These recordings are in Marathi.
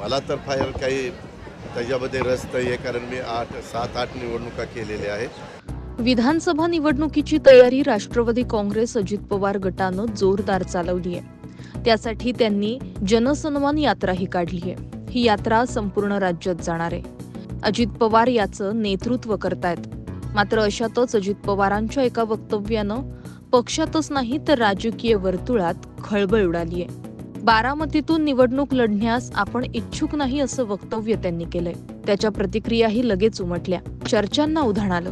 मला तर फार काही त्याच्यामध्ये रस नाही आहे कारण मी आठ सात आठ निवडणुका केलेल्या आहेत. विधानसभा निवडणुकीची तयारी राष्ट्रवादी काँग्रेस अजित पवार गटानं जोरदार चालवली आहे. त्यासाठी त्यांनी जनसन्मान यात्राही काढली आहे. ही यात्रा संपूर्ण राज्यात जाणार आहे. अजित पवार याचं नेतृत्व करतायत. मात्र अशातच अजित पवारांच्या एका वक्तव्यानं पक्षातच नाही तर राजकीय वर्तुळात खळबळ उडाली आहे. बारामतीतून निवडणूक लढण्यास आपण इच्छुक नाही असं वक्तव्य त्यांनी केलंय. त्याच्या प्रतिक्रियाही लगेच उमटल्या. चर्चांना उधाण आलं.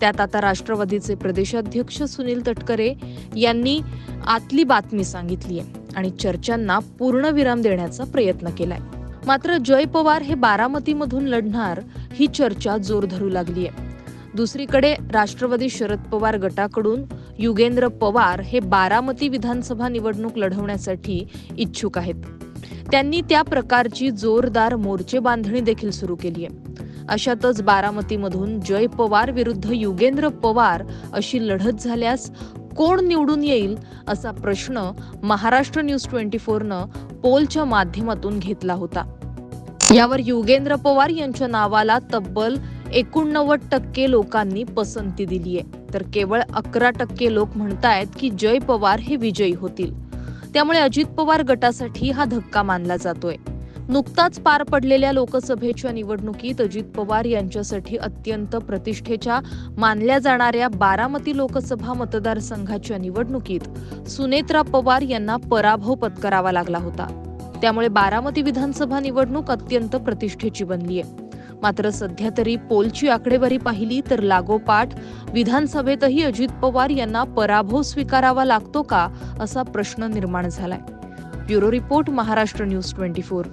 त्यात आता राष्ट्रवादीचे प्रदेशाध्यक्ष सुनील तटकरे यांनी आतली बातमी सांगितली आहे आणि चर्चांना पूर्ण विराम देण्याचा प्रयत्न केलाय. मात्र जय पवार हे बारामतीमधून लढणार ही चर्चा जोर धरू लागली आहे दुसरीकडे राष्ट्रवादी शरद पवार गटाकडून युगेंद्र पवार हे बारामती विधानसभा निवडणूक लढवण्यासाठी इच्छुक आहेत. त्यांनी त्या प्रकारची जोरदार मोर्चे बांधणी देखील सुरू केली आहे. अशातच बारामतीमधून जय पवार विरुद्ध युगेंद्र पवार अशी लढत झाल्यास कोण निवडून येईल असा प्रश्न महाराष्ट्र न्यूज ट्वेंटी फोरनं पोलच्या माध्यमातून घेतला होता. यावर युगेंद्र पवार यांच्या नावाला तब्बल एकोणनव्वद टक्के लोकांनी पसंती दिली आहे. तर केवळ अकरा टक्के लोक म्हणतायत की जय पवार हे विजयी होतील. त्यामुळे अजित पवार गटासाठी हा धक्का मानला जातोय. नुकताच पार पडलेल्या लोकसभेच्या निवडणुकीत अजित पवार यांच्यासाठी अत्यंत प्रतिष्ठेच्या मानल्या जाणाऱ्या बारामती लोकसभा मतदारसंघाच्या निवडणुकीत सुनेत्रा पवार यांना पराभव पत्करावा लागला होता. त्यामुळे बारामती विधानसभा निवडणूक अत्यंत प्रतिष्ठेची बनली आहे मात्र सध्या तरी पोलची आकडेवारी पाहिली तर लागोपाठ विधानसभेतही अजित पवार यांना पराभव स्वीकारावा लागतो का असा प्रश्न निर्माण झालाय. Bureau report Maharashtra news twenty four.